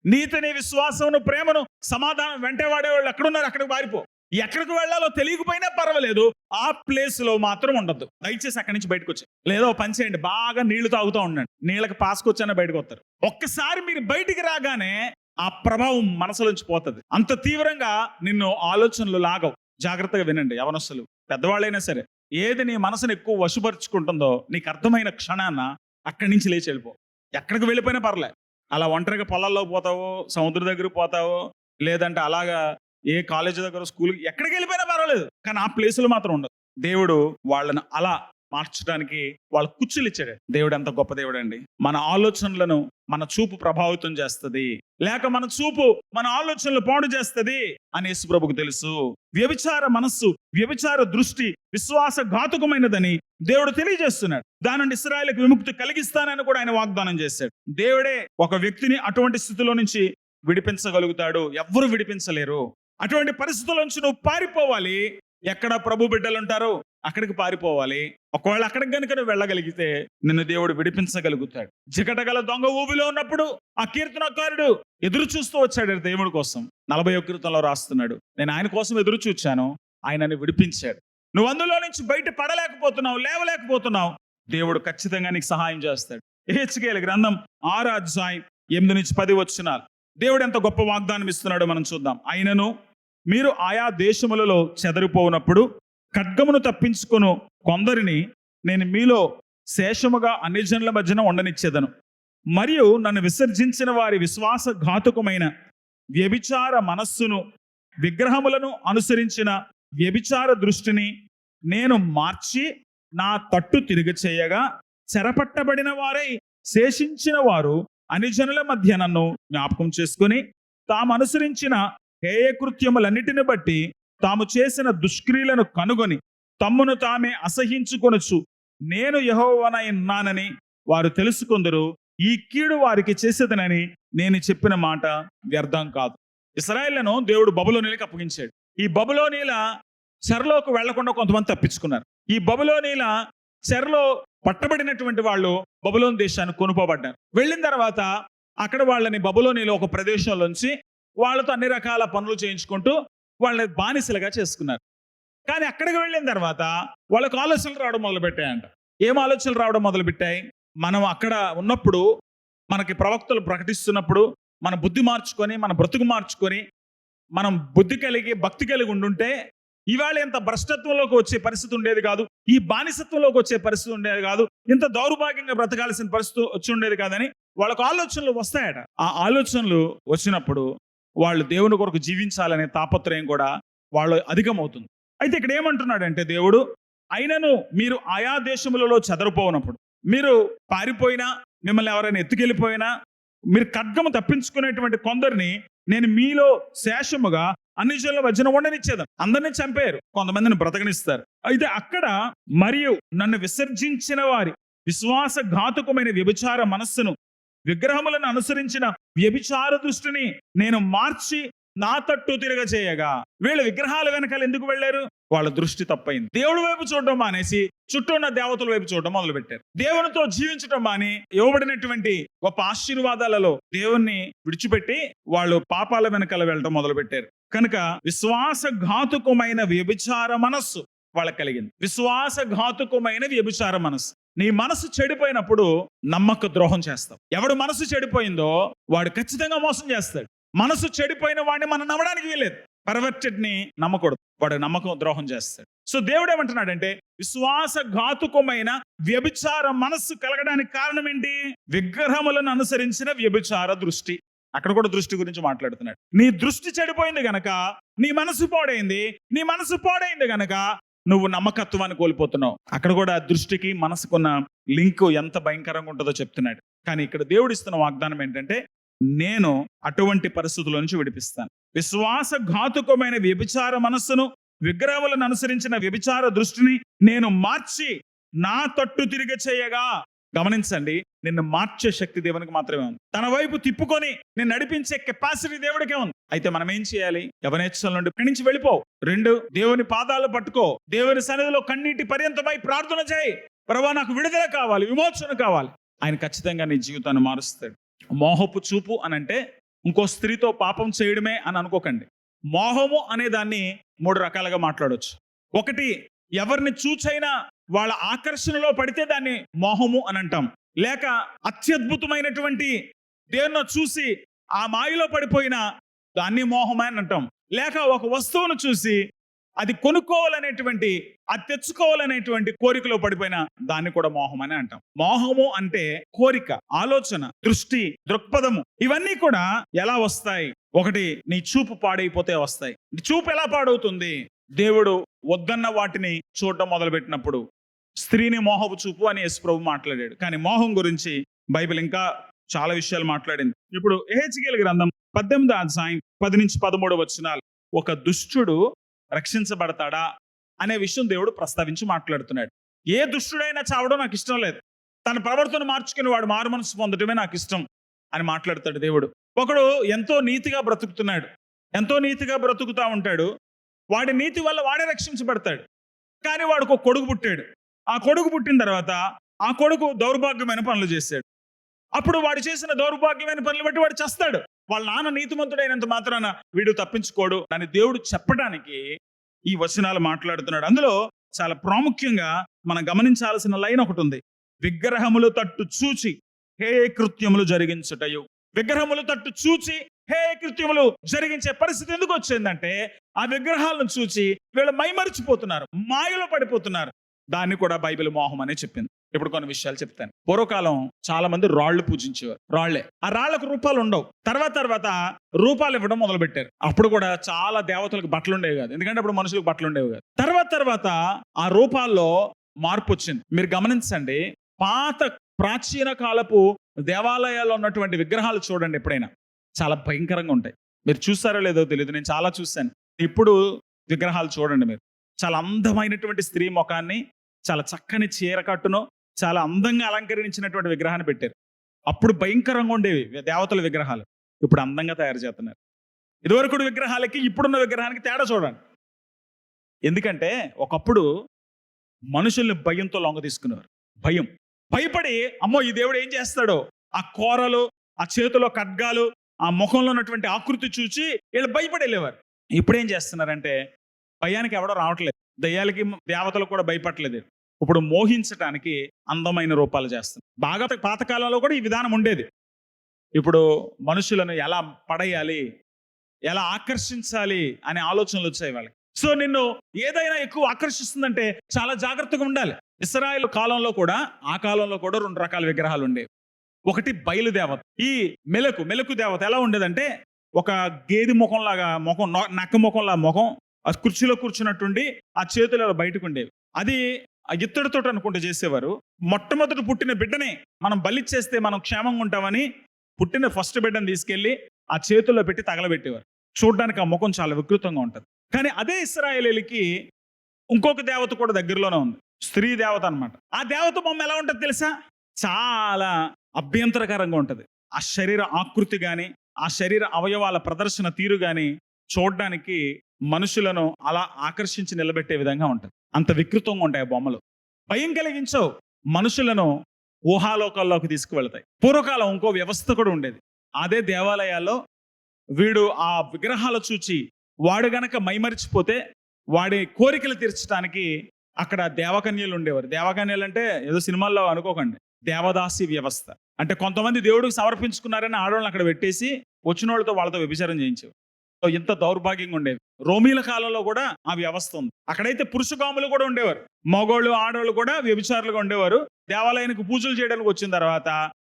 నీతిని విశ్వాసమును ప్రేమను సమాధానం వెంటే వాడేవాళ్ళు ఎక్కడున్నారు? అక్కడికి పారిపో. ఎక్కడికి వెళ్ళాలో తెలియకపోయినా పర్వాలేదు. ఆ ప్లేస్లో మాత్రం ఉండద్దు. దయచేసి అక్కడి నుంచి బయటకు వచ్చి లేదా పని చేయండి. బాగా నీళ్ళు తాగుతూ ఉండండి. నీళ్ళకి పాసుకొచ్చాన బయటకు వస్తారు. ఒక్కసారి మీరు బయటికి రాగానే ఆ ప్రభావం మనసులోంచి పోతుంది. అంత తీవ్రంగా నిన్ను ఆలోచనలు లాగవు. జాగ్రత్తగా వినండి. యవనస్తులు పెద్దవాళ్ళైనా సరే ఏది నీ మనసును ఎక్కువ వశపరుచుకుంటుందో నీకు అర్థమైన క్షణాన అక్కడి నుంచి లేచి వెళ్ళిపో. ఎక్కడికి వెళ్ళిపోయినా పర్లే అలా ఒంటరిగా పొలాల్లో పోతావో సముద్రం దగ్గరికి పోతావో లేదంటే అలాగా ఏ కాలేజ్ దగ్గర స్కూల్ ఎక్కడికి వెళ్ళిపోయినా పర్వాలేదు. కానీ ఆ ప్లేసులు మాత్రం ఉండదు. దేవుడు వాళ్ళని అలా మార్చడానికి వాళ్ళ కుచ్చులు ఇచ్చాడు. దేవుడు ఎంత గొప్ప దేవుడు అండి. మన ఆలోచనలను మన చూపు ప్రభావితం చేస్తుంది. లేక మన చూపు మన ఆలోచనలు పాడు చేస్తుంది అని యేసుప్రభుకు తెలుసు. వ్యభిచార మనస్సు వ్యభిచార దృష్టి విశ్వాస ఘాతుకమైనదని దేవుడు తెలియజేస్తున్నాడు. దాని నుండి ఇస్రాయలకు విముక్తి కలిగిస్తానని కూడా ఆయన వాగ్దానం చేశాడు. దేవుడే ఒక వ్యక్తిని అటువంటి స్థితిలో నుంచి విడిపించగలుగుతాడు. ఎవ్వరు విడిపించలేరు. అటువంటి పరిస్థితుల నుంచి నువ్వు పారిపోవాలి. ఎక్కడ ప్రభు బిడ్డలు ఉంటారో అక్కడికి పారిపోవాలి. ఒకవేళ అక్కడికి కనుక నువ్వు వెళ్ళగలిగితే నిన్ను దేవుడు విడిపించగలుగుతాడు. జిగటగల దొంగ ఊబిలో ఉన్నప్పుడు ఆ కీర్తనకారుడు ఎదురు చూస్తూ వచ్చాడు దేవుడి కోసం. నలభై కీర్తనలో రాస్తున్నాడు. నేను ఆయన కోసం ఎదురు చూచాను. ఆయనని విడిపించాడు. నువ్వు అందులో నుంచి బయట పడలేకపోతున్నావు లేవలేకపోతున్నావు. దేవుడు ఖచ్చితంగా నీకు సహాయం చేస్తాడు. హెచ్కేల గ్రంథం ఆరు అధ్యాయం ఎనిమిది నుంచి పది వచ్చినాలు దేవుడు ఎంత గొప్ప వాగ్దానం ఇస్తున్నాడో మనం చూద్దాం. ఆయనను మీరు ఆయా దేశములలో చెదరిపోనప్పుడు ఖడ్గమును తప్పించుకును కొందరిని నేను మీలో శేషముగా అన్ని జనుల మధ్యన ఉండనిచ్చేదను. మరియు నన్ను విసర్జించిన వారి విశ్వాసఘాతుకమైన వ్యభిచార మనస్సును విగ్రహములను అనుసరించిన వ్యభిచార దృష్టిని నేను మార్చి నా తట్టు తిరిగి చేయగా చెరపట్టబడిన వారై శేషించిన వారు అనిజనుల మధ్య నన్ను జ్ఞాపకం చేసుకుని తాము అనుసరించిన హేయకృత్యములన్నిటిని బట్టి తాము చేసిన దుష్క్రియలను కనుగొని తమ్మును తామే అసహించుకొనొచ్చు నేను యహోవనైనానని వారు తెలుసుకుందరు. ఈ కీడు వారికి చేసేదనని నేను చెప్పిన మాట వ్యర్థం కాదు. ఇస్రాయేళ్ళను దేవుడు బబులోనీలకు అప్పగించాడు. ఈ బబులోనీల చెరలోకి వెళ్ళకుండా కొంతమంది తప్పించుకున్నారు. ఈ బబులోనీల చెరలో పట్టబడినటువంటి వాళ్ళు బబులోన్ దేశాన్ని కొనుపోబడ్డారు. వెళ్ళిన తర్వాత అక్కడ వాళ్ళని బబులోనీలో ఒక ప్రదేశంలోంచి వాళ్ళతో అన్ని రకాల పనులు చేయించుకుంటూ వాళ్ళని బానిసలుగా చేసుకున్నారు. కానీ అక్కడికి వెళ్ళిన తర్వాత వాళ్ళకు ఆలోచనలు రావడం మొదలుపెట్టాయంట. ఏం ఆలోచనలు రావడం మొదలుపెట్టాయి? మనం అక్కడ ఉన్నప్పుడు మనకి ప్రవక్తలు ప్రకటిస్తున్నప్పుడు మన బుద్ధి మార్చుకొని మన బ్రతుకు మార్చుకొని మనం బుద్ధి కలిగి భక్తి కలిగి ఉండుంటే ఇవాళ ఇంత భ్రష్టత్వంలోకి వచ్చే పరిస్థితి ఉండేది కాదు. ఈ బానిసత్వంలోకి వచ్చే పరిస్థితి ఉండేది కాదు. ఇంత దౌర్భాగ్యంగా బ్రతకాల్సిన పరిస్థితి వచ్చి ఉండేది కాదని వాళ్ళకు ఆలోచనలు వస్తాయట. ఆ ఆలోచనలు వచ్చినప్పుడు వాళ్ళు దేవుని కొరకు జీవించాలనే తాపత్రయం కూడా వాళ్ళు అధికమవుతుంది. అయితే ఇక్కడ ఏమంటున్నాడంటే దేవుడు అయినను మీరు ఆయా దేశములలో చెదరిపోనప్పుడు మీరు పారిపోయినా మిమ్మల్ని ఎవరైనా ఎత్తుకెళ్ళిపోయినా మీరు ఖడ్గము తప్పించుకునేటువంటి కొందరిని నేను మీలో శేషముగా అన్ని జనుల మధ్యన ఉండనిచ్చేదాం అందరినీ చంపారు కొంతమందిని బ్రతకనిస్తారు. అయితే అక్కడ మరియు నన్ను విసర్జించిన వారి విశ్వాసఘాతుకమైన వ్యభిచార మనస్సును విగ్రహములను అనుసరించిన వ్యభిచార దృష్టిని నేను మార్చి నా తట్టు తిరగ చేయగా వీళ్ళ విగ్రహాల వెనకాల ఎందుకు వెళ్ళారు? వాళ్ళ దృష్టి తప్పైంది. దేవుడి వైపు చూడడం మానేసి చుట్టూ ఉన్న దేవతల వైపు చూడడం మొదలు పెట్టారు దేవునితో జీవించడం మాని ఇవ్వబడినటువంటి గొప్ప ఆశీర్వాదాలలో దేవుణ్ణి విడిచిపెట్టి వాళ్ళు పాపాల వెనకాల వెళ్ళడం మొదలు పెట్టారు కనుక విశ్వాసఘాతుకమైన వ్యభిచార మనస్సు వాళ్ళకి కలిగింది. విశ్వాసఘాతుకమైన వ్యభిచార మనస్సు. నీ మనసు చెడిపోయినప్పుడు నమ్మక ద్రోహం చేస్తావు. ఎవడు మనసు చెడిపోయిందో వాడు ఖచ్చితంగా మోసం చేస్తాడు. మనసు చెడిపోయిన వాడిని మనం నమ్మడానికి వీలేదు పర్వర్టెడ్ని నమ్మకూడదు. వాడు నమ్మకం ద్రోహం చేస్తాడు. సో దేవుడు ఏమంటున్నాడంటే విశ్వాసఘాతుకమైన వ్యభిచార మనస్సు కలగడానికి కారణం ఏంటి? విగ్రహములను అనుసరించిన వ్యభిచార దృష్టి. అక్కడ కూడా దృష్టి గురించి మాట్లాడుతున్నాడు. నీ దృష్టి చెడిపోయింది గనక నీ మనసు పాడైంది. నీ మనసు పాడైంది గనక నువ్వు నమ్మకత్వాన్ని కోల్పోతున్నావు. అక్కడ కూడా దృష్టికి మనసుకున్న లింక్ ఎంత భయంకరంగా ఉంటుందో చెప్తున్నాడు. కానీ ఇక్కడ దేవుడు ఇస్తున్న వాగ్దానం ఏంటంటే నేను అటువంటి పరిస్థితుల నుంచి విడిపిస్తాను. విశ్వాసఘాతుకమైన వ్యభిచార మనస్సును విగ్రహములను అనుసరించిన వ్యభిచార దృష్టిని నేను మార్చి నా తట్టు తిరిగి చేయగా గమనించండి నిన్ను మార్చే శక్తి దేవునికి మాత్రమే ఉంది. తన వైపు తిప్పుకొని నేను నడిపించే కెపాసిటీ దేవుడికే ఉంది. అయితే మనం ఏం చేయాలి? యవనేచ్ఛల నుండి ఇక్కడి నుంచి వెళ్ళిపో. రెండు దేవుని పాదాలు పట్టుకో. దేవుని సన్నిధిలో కన్నీటి పర్యంతమై ప్రార్థన చేయి. ప్రభా నాకు విడుదల కావాలి విమోచన కావాలి. ఆయన ఖచ్చితంగా నీ జీవితాన్ని మారుస్తాడు. మోహపు చూపు అని అంటే ఇంకో స్త్రీతో పాపం చేయడమే అని అనుకోకండి. మోహము అనే దాన్ని మూడు రకాలుగా మాట్లాడొచ్చు. ఒకటి ఎవరిని చూచైనా వాళ్ళ ఆకర్షణలో పడితే దాన్ని మోహము అని అంటాం. లేక అత్యద్భుతమైనటువంటి దేన్నో చూసి ఆ మాయలో పడిపోయిన దాన్ని మోహమే అని అంటాం. లేక ఒక వస్తువును చూసి అది కొనుక్కోవాలనేటువంటి అది తెచ్చుకోవాలనేటువంటి కోరికలో పడిపోయిన దాన్ని కూడా మోహం అని అంటాం. మోహము అంటే కోరిక ఆలోచన దృష్టి దృక్పథము. ఇవన్నీ కూడా ఎలా వస్తాయి? ఒకటి నీ చూపు పాడైపోతే వస్తాయి. చూపు ఎలా పాడవుతుంది? దేవుడు వద్దన్న వాటిని చూడటం మొదలుపెట్టినప్పుడు స్త్రీని మోహపు చూపు అని యేసు ప్రభు మాట్లాడాడు. కానీ మోహం గురించి బైబిల్ ఇంకా చాలా విషయాలు మాట్లాడింది. ఇప్పుడు ఏహెచ్కేల్ గ్రంథం పద్దెనిమిది అధ్యాయం పది నుంచి పదమూడు వచనాలు. ఒక దుష్టుడు రక్షించబడతాడా అనే విషయం దేవుడు ప్రస్తావించి మాట్లాడుతున్నాడు. ఏ దుష్టుడైనా చావడం నాకు ఇష్టం లేదు. తన ప్రవర్తన మార్చుకుని వాడు మారు మనసు పొందడమే నాకు ఇష్టం అని మాట్లాడతాడు దేవుడు. ఒకడు ఎంతో నీతిగా బ్రతుకుతున్నాడు. ఎంతో నీతిగా బ్రతుకుతా ఉంటాడు. వాడి నీతి వల్ల వాడే రక్షించబడతాడు. కానీ వాడికి ఒక కొడుకు పుట్టాడు. ఆ కొడుకు పుట్టిన తర్వాత ఆ కొడుకు దౌర్భాగ్యమైన పనులు చేశాడు. అప్పుడు వాడు చేసిన దౌర్భాగ్యమైన పనులు బట్టి వాడు చేస్తాడు. వాళ్ళ నాన్న నీతిమంతుడైనంత మాత్రాన వీడు తప్పించుకోడు. అని దేవుడు చెప్పడానికి ఈ వచనాలు మాట్లాడుతున్నాడు. అందులో చాలా ప్రాముఖ్యంగా మనం గమనించాల్సిన లైన్ ఒకటి ఉంది. విగ్రహములు తట్టు చూచి హే కృత్యములు జరిగించుటయు. విగ్రహములు తట్టు చూచి హే కృత్యములు జరిగించే పరిస్థితి ఎందుకు వచ్చిందంటే ఆ విగ్రహాలను చూచి వీళ్ళు మైమరిచిపోతున్నారు. మాయలో పడిపోతున్నారు. దాన్ని కూడా బైబిల్ మోహం అనే చెప్పింది. ఇప్పుడు కొన్ని విషయాలు చెప్తాను. పూర్వకాలం చాలా మంది రాళ్ళు పూజించేవారు. రాళ్ళే ఆ రాళ్ళకు రూపాలు ఉండవు. తర్వాత తర్వాత రూపాలు ఇవ్వడం మొదలు పెట్టారు అప్పుడు కూడా చాలా దేవతలకు బట్టలు ఉండేవి కాదు. ఎందుకంటే అప్పుడు మనుషులకు బట్టలు ఉండేవి కాదు. తర్వాత తర్వాత ఆ రూపాల్లో మార్పు వచ్చింది. మీరు గమనించండి పాత ప్రాచీన కాలపు దేవాలయాల్లో ఉన్నటువంటి విగ్రహాలు చూడండి ఎప్పుడైనా. చాలా భయంకరంగా ఉంటాయి. మీరు చూసారో లేదో తెలియదు నేను చాలా చూశాను. ఇప్పుడు విగ్రహాలు చూడండి మీరు. చాలా అందమైనటువంటి స్త్రీ ముఖాన్ని చాలా చక్కని చీర కట్టును చాలా అందంగా అలంకరించినటువంటి విగ్రహాన్ని పెట్టారు. అప్పుడు భయంకరంగా ఉండేవి దేవతల విగ్రహాలు. ఇప్పుడు అందంగా తయారు చేస్తున్నారు. ఇదివరకు విగ్రహాలకి ఇప్పుడున్న విగ్రహానికి తేడా చూడండి. ఎందుకంటే ఒకప్పుడు మనుషుల్ని భయంతో లొంగ తీసుకునేవారు. భయం. భయపడి అమ్మో ఈ దేవుడు ఏం చేస్తాడో? ఆ కోరలు ఆ చేతిలో ఖడ్గాలు ఆ ముఖంలో ఉన్నటువంటి ఆకృతి చూచి వీళ్ళు భయపడి వెళ్ళేవారు. ఇప్పుడు ఏం చేస్తున్నారంటే భయానికి ఎవడో రావట్లేదు. దయ్యాలకి దేవతలు కూడా భయపడలేదు ఇప్పుడు మోహించటానికి అందమైన రూపాలు చేస్తారు బాగా పాతకాలంలో కూడా ఈ విధానం ఉండేది. ఇప్పుడు మనుషులను ఎలా పడేయాలి ఎలా ఆకర్షించాలి అనే ఆలోచనలు వచ్చాయి వాళ్ళకి. సో నిన్ను ఏదైనా ఎక్కువ ఆకర్షిస్తుందంటే చాలా జాగ్రత్తగా ఉండాలి. ఇస్రాయల్ కాలంలో కూడా ఆ కాలంలో కూడా రెండు రకాల విగ్రహాలు ఉండేవి. ఒకటి బయలుదేవత ఈ మెలకు మెలకు దేవత ఎలా ఉండేదంటే ఒక గేది ముఖంలాగా ముఖం నక్క ముఖంలా ముఖం ఆ కుర్చీలో కూర్చున్నట్టుండి ఆ చేతులు అలా బయటకు ఉండేవి. అది ఆ ఇత్తడితో అనుకుంటూ చేసేవారు. మొట్టమొదటి పుట్టిన బిడ్డని మనం బలిచ్చేస్తే మనం క్షేమంగా ఉంటామని పుట్టిన ఫస్ట్ బిడ్డని తీసుకెళ్ళి ఆ చేతుల్లో పెట్టి తగలబెట్టేవారు. చూడడానికి ఆ ముఖం చాలా వికృతంగా ఉంటుంది. కానీ అదే ఇస్రాయేలీలకి ఇంకొక దేవత కూడా దగ్గరలోనే ఉంది. స్త్రీ దేవత అన్నమాట. ఆ దేవత బొమ్మ ఎలా ఉంటుంది తెలుసా? చాలా అభ్యంతరకరంగా ఉంటుంది. ఆ శరీర ఆకృతి కానీ ఆ శరీర అవయవాల ప్రదర్శన తీరు కానీ చూడడానికి మనుషులను అలా ఆకర్షించి నిలబెట్టే విధంగా ఉంటుంది. అంత వికృతంగా ఉంటాయి ఆ బొమ్మలు. భయం కలిగించవు. మనుషులను ఊహాలోకాల్లోకి తీసుకువెళ్తాయి. పూర్వకాలం ఇంకో వ్యవస్థ కూడా ఉండేది. అదే దేవాలయాల్లో వీడు ఆ విగ్రహాలు చూచి వాడు గనక మైమరిచిపోతే వాడి కోరికలు తీర్చడానికి అక్కడ దేవకన్యలు ఉండేవారు. దేవకన్యలు అంటే ఏదో సినిమాల్లో అనుకోకండి. దేవదాసి వ్యవస్థ. అంటే కొంతమంది దేవుడికి సమర్పించుకున్నారని ఆడవాళ్ళని అక్కడ పెట్టేసి వచ్చిన వాళ్ళతో వాళ్ళతో వ్యభిచారం చేయించేవారు. ఇంత దౌర్భాగ్యంగా ఉండేవి. రోమీల కాలంలో కూడా ఆ వ్యవస్థ ఉంది. అక్కడైతే పురుషగాములు కూడా ఉండేవారు. మగోళ్ళు ఆడవాళ్ళు కూడా వ్యభిచారులుగా ఉండేవారు. దేవాలయానికి పూజలు చేయడానికి వచ్చిన తర్వాత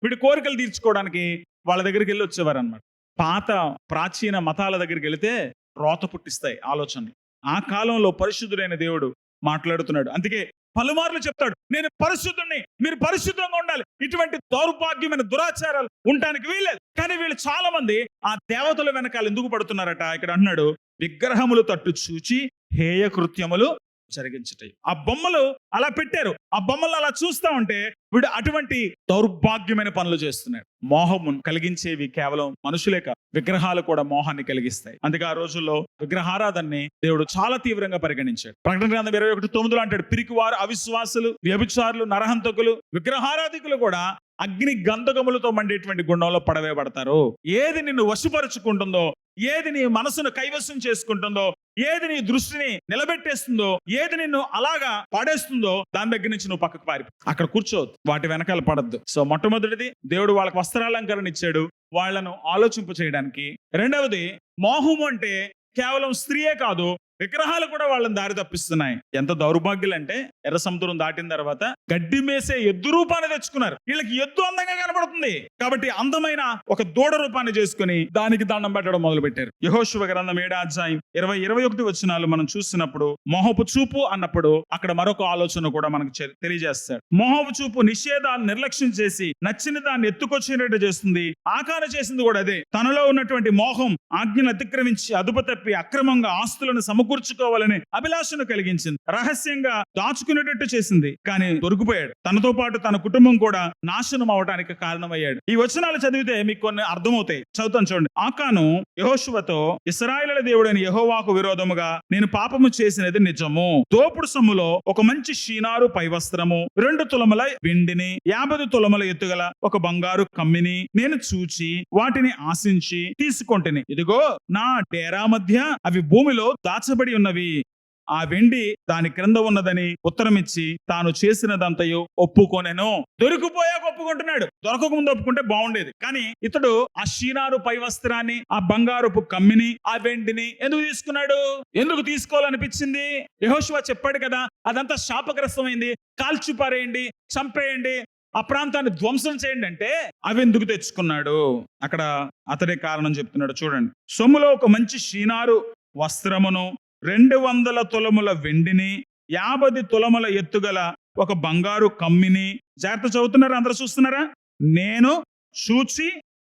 వీడి కోరికలు తీర్చుకోవడానికి వాళ్ళ దగ్గరికి వెళ్ళి వచ్చేవారు అనమాట పాత ప్రాచీన మతాల దగ్గరికి వెళితే రోత పుట్టిస్తాయి ఆలోచనలు. ఆ కాలంలో పరిశుద్ధుడైన దేవుడు మాట్లాడుతున్నాడు. అందుకే పలుమార్లు చెప్తాడు నేను పరిశుద్ధుణ్ణి మీరు పరిశుద్ధంగా ఉండాలి. ఇటువంటి దౌర్భాగ్యమైన దురాచారాలు ఉండటానికి వీల్లేదు. కానీ వీళ్ళు చాలా మంది ఆ దేవతల వెనకాల ఎందుకు పడుతున్నారట? ఇక్కడ అంటున్నాడు విగ్రహములు తట్టు చూచి హేయ కృత్యములు జరిగించటాయి ఆ బొమ్మలు అలా పెట్టారు. ఆ బొమ్మలు అలా చూస్తా ఉంటే వీడు అటువంటి దౌర్భాగ్యమైన పనులు చేస్తున్నాడు. మోహము కలిగించేవి కేవలం మనుషులే కాదు విగ్రహాలు కూడా మోహాన్ని కలిగిస్తాయి. అందుకే ఆ రోజుల్లో విగ్రహారాధనని దేవుడు చాలా తీవ్రంగా పరిగణించాడు. ప్రకటన గ్రంథం ఇరవై ఒకటి తొమ్మిదిలో అంటాడు పిరికివారు అవిశ్వాసులు వ్యభిచారులు నరహంతకులు విగ్రహారాధికులు కూడా అగ్ని గంధకములతో మండేటువంటి గుండంలో పడవేయబడతారు. ఏది నిన్ను వశపరుచుకుంటుందో ఏది నీ మనసును కైవసం చేసుకుంటుందో ఏది నీ దృష్టిని నిలబెట్టేస్తుందో ఏది నిన్ను అలాగా పాడేస్తుందో దాని దగ్గర నుంచి నువ్వు పక్కకు పారి. అక్కడ కూర్చోవద్దు. వాటి వెనకాల పడద్దు. సో మొట్టమొదటిది దేవుడు వాళ్ళకి వస్త్రాలంకరణ ఇచ్చాడు. వాళ్ళను ఆలోచింప చేయడానికి రెండవది మోహము అంటే కేవలం స్త్రీయే కాదు విగ్రహాలు కూడా వాళ్ళని దారి తప్పిస్తున్నాయి. ఎంత దౌర్భాగ్యులు అంటే ఎర్ర సముద్రం దాటిన తర్వాత గడ్డి మేసే ఎద్దు రూపాన్ని తెచ్చుకున్నారు. వీళ్ళకి ఎద్దు అందంగా కనబడుతుంది. కాబట్టి అందమైన ఒక దూడ రూపాన్ని చేసుకుని దానికి దండం పెట్టడం మొదలు పెట్టారు యహోశివ గ్రంథం ఏడా అధ్యాయం ఇరవై ఇరవై ఒకటి వచ్చినాలు మనం చూసినప్పుడు మొహపు చూపు అన్నప్పుడు అక్కడ మరొక ఆలోచన కూడా మనకు తెలియజేస్తాడు. మొహపు చూపు నిషేధాన్ని నిర్లక్ష్యం చేసి నచ్చిన దాన్ని ఎత్తుకొచ్చినట్టు చేస్తుంది. ఆకార చేసింది కూడా అదే. తనలో ఉన్నటువంటి మోహం ఆజ్ఞను అతిక్రమించి అదుపు తప్పి అక్రమంగా ఆస్తులను సమకూర్చుకోవాలని అభిలాషను కలిగించింది. రహస్యంగా దాచుకునేటట్టు చేసింది. కానీ దొరికిపోయాడు. తనతో పాటు తన కుటుంబం కూడా నాశనం అవడానికి కారణమయ్యాడు. ఈ వచనాలు చదివితే మీకు కొన్ని అర్థమవుతాయి. చదువుతాను చూడండి. ఆకాను యహోశువతో ఇస్రాయల దేవుడైన యహోవాకు విరోధముగా నేను పాపము చేసినది నిజము. దోపుడు సొమ్ములో ఒక మంచి షీనారు పై వస్త్రము రెండు తులముల వెండిని యాభై తులముల ఎత్తుగల ఒక బంగారు కమ్మిని నేను చూచి వాటిని ఆశించి తీసుకొంటిని. ఇదిగో నా డేరా మధ్య అవి భూమిలో దాచబడి ఉన్నవి. ఆ వెండి దాని క్రింద ఉన్నదని ఉత్తరమిచ్చి తాను చేసినదంతయు ఒప్పుకోనెను. దొరికిపోయాక ఒప్పుకుంటున్నాడు. దొరకక ముందు ఒప్పుకుంటే బాగుండేది. కానీ ఇతడు ఆ షీనారు పై వస్త్రాన్ని ఆ బంగారుపు కమ్మిని ఆ వెండిని ఎందుకు తీసుకున్నాడు? ఎందుకు తీసుకోవాలనిపించింది? యహోశివ చెప్పాడు కదా అదంతా శాపగ్రస్తమైంది. కాల్చి పారేయండి చంపేయండి ఆ ప్రాంతాన్ని ధ్వంసం చేయండి అంటే అవి ఎందుకు తెచ్చుకున్నాడు? అక్కడ అతడే కారణం చెప్తున్నాడు. చూడండి. సొమ్ములో ఒక మంచి షీనారు వస్త్రమును రెండు వందల తులముల వెండిని యాభై తులముల ఎత్తుగల ఒక బంగారు కమ్మిని. జాగ్రత్త చదువుతున్నారా? అందరు చూస్తున్నారా? నేను చూచి